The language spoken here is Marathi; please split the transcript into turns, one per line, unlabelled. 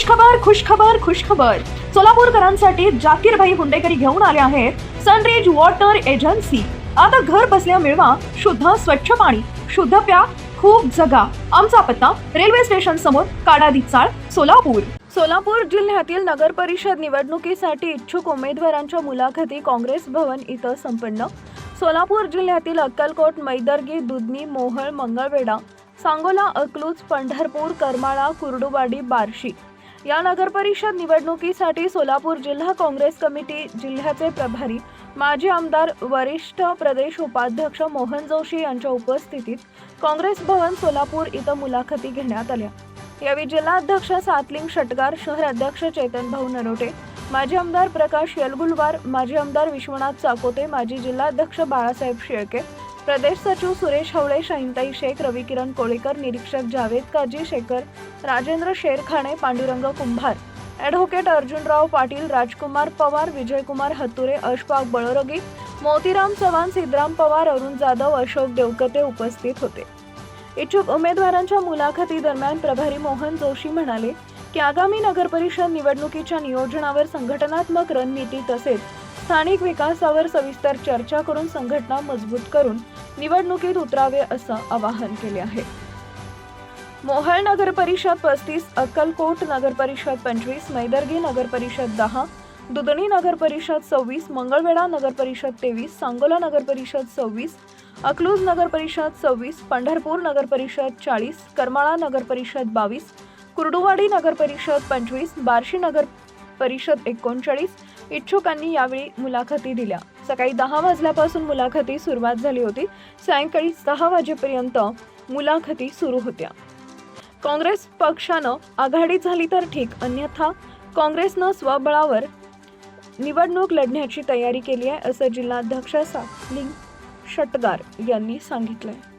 खुशखबर खुशखबर खुशखबर. सोलापूरकरांसाठी जाकीरभाई हुंडेकरी घेऊन आले आहेत सनरेज वॉटर एजन्सी. आता घर बसल्या मिळवा शुद्ध स्वच्छ पाणी शुद्ध प्या खूप जगा. आमचा पत्ता रेल्वे स्टेशन समोर काडादी चाळ सोलापूर. सोलापूर जिल्ह्यातील नगर परिषद निवडणुकीसाठी इच्छुक उमेदवारांच्या मुलाखती काँग्रेस भवन इथं संपन्न. सोलापूर जिल्ह्यातील अक्कलकोट मैदर्गी दुधनी मोहळ मंगळवेढा सांगोला अकलूज पंढरपूर करमाळा कुर्डुवाडी बार्शी. या नगरपरिषद निवडणुकीसाठी सोलापूर जिल्हा काँग्रेस कमिटी जिल्ह्याचे प्रभारी माजी आमदार वरिष्ठ प्रदेश उपाध्यक्ष मोहन जोशी यांच्या उपस्थितीत काँग्रेस भवन सोलापूर इथं मुलाखती घेण्यात आल्या. यावेळी जिल्हाध्यक्ष सातलिंग शटगार शहर अध्यक्ष चेतन भाऊ नरोटे माजी आमदार प्रकाश यलगुलवार माजी आमदार विश्वनाथ चाकोते माजी जिल्हाध्यक्ष बाळासाहेब शेळके प्रदेश सचिव सुरेश हवळे शाहिनताई शेख रविकिरण कोळेकर निरीक्षक जावेद काजी शेखर राजेंद्र शेरखाणे पांडुरंग कुंभार. ॲडव्होकेट अर्जुनराव पाटील राजकुमार पवार विजयकुमार हत्तुरे अशफाक बळरगी मोतीराम चव्हाण सिद्धराम पवार अरुण जाधव अशोक देवकते उपस्थित होते. इच्छुक उमेदवारांच्या मुलाखती दरम्यान प्रभारी मोहन जोशी म्हणाले की आगामी नगरपरिषद निवडणुकीच्या नियोजनावर संघटनात्मक रणनीती तसेच स्थानिक विकासावर सविस्तर चर्चा करून संघटना मजबूत करून निवडणुकीत उतरावे असं आवाहन केले आहे मोहळ नगर परिषद पस्तीस अक्कलकोट नगर परिषद पंचवीस मैदर्गी नगर परिषद दहा दुधनी नगर परिषद सव्वीस मंगळवेढा नगर परिषद तेवीस सांगोला नगर परिषद सव्वीस अकलूज नगर परिषद सव्वीस पंढरपूर नगर परिषद चाळीस करमाळा नगर परिषद बावीस कुर्डुवाडी नगर परिषद पंचवीस बार्शी नगर परिषद एकोणचाळीस इच्छुकांनी यावेळी मुलाखती दिल्या. सकाळी दहा वाजल्यापासून मुलाखती सुरुवात झाली होती. सायंकाळी सहा वाजेपर्यंत मुलाखती सुरू होत्या. काँग्रेस पक्षानं आघाडी झाली तर ठीक अन्यथा काँग्रेसनं स्वबळावर निवडणूक लढण्याची तयारी केली आहे असं जिल्हाध्यक्ष सातलिंग शटगार यांनी सांगितलंय.